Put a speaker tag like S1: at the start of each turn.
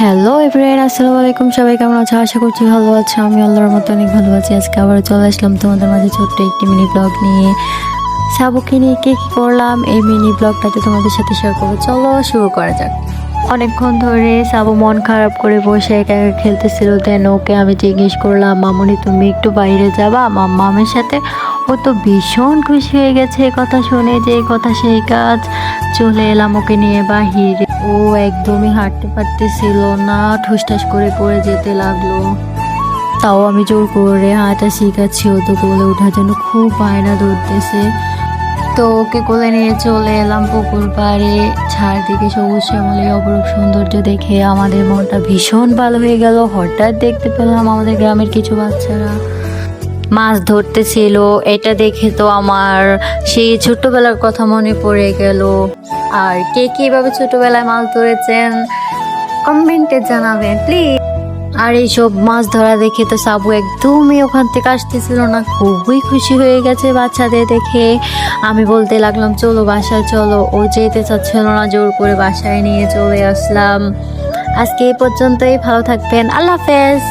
S1: Hello everyone আসসালামু আলাইকুম। সবাই কেমন আছো? আশা করছি ভালো আছো। আমি আল্লাহর মতো অনেক ভালো আছি। আজকে আবার চলে আসলাম তোমাদের মাঝে ছোট্ট একটি মিনি ব্লগ নিয়ে। সাবুকে নিয়ে কে কী করলাম? এই মিনি ব্লগটাতে তোমাদের সাথে শেয়ার করব। চলো শুরু করা যাক। অনেকক্ষণ ধরে সাবু মন খারাপ করে বসে একা একা খেলতেছিল। দেন ওকে আমি জিজ্ঞেস করলাম, মামুনি, তুমি একটু বাইরে যাবা? মামের সাথে? ও তো ভীষণ খুশি হয়ে গেছে। কথা শুনে যে কথা সেই কাজ। চলে এলাম ওকে নিয়ে বাহিরে। ও একদমই হাঁটতে পারতেছিল না, ঠুসঠাস করে পড়ে যেতে লাগল। তাও আমি জোর করে হাঁটা শিখাচ্ছি ও তো কোলে ওঠার জন্য খুব বায়না ধরতেছে। তো ওকে কোলে নিয়ে চলে এলাম পুকুর পাড়ে। চারদিকে সবুজ শ্যামলের অপরূপ সৌন্দর্য দেখে আমাদের মনটা ভীষণ ভালো হয়ে গেল। হঠাৎ দেখতে পেলাম আমাদের গ্রামের কিছু বাচ্চারা। মাছ ধরতেছিল, এটা দেখে তো আমার সেই ছোট্টবেলার কথা মনে পড়ে গেল। আর কে কীভাবে ছোটবেলায় মাছ ধরেছেন, কমেন্টে জানাবেন প্লিজ আর এইসব মাছ ধরা দেখে তো সাবু একদমই ওখান থেকে আসতেছিল না, খুবই খুশি হয়ে গেছে বাচ্চাদের দেখে। আমি বলতে লাগলাম, চলো বাসায়, চলো। ও যেতে চাচ্ছিল না, জোর করে বাসায় নিয়ে চলে আসলাম। আজকে এই পর্যন্তই, ভালো থাকবেন। আল্লাহ হাফেজ।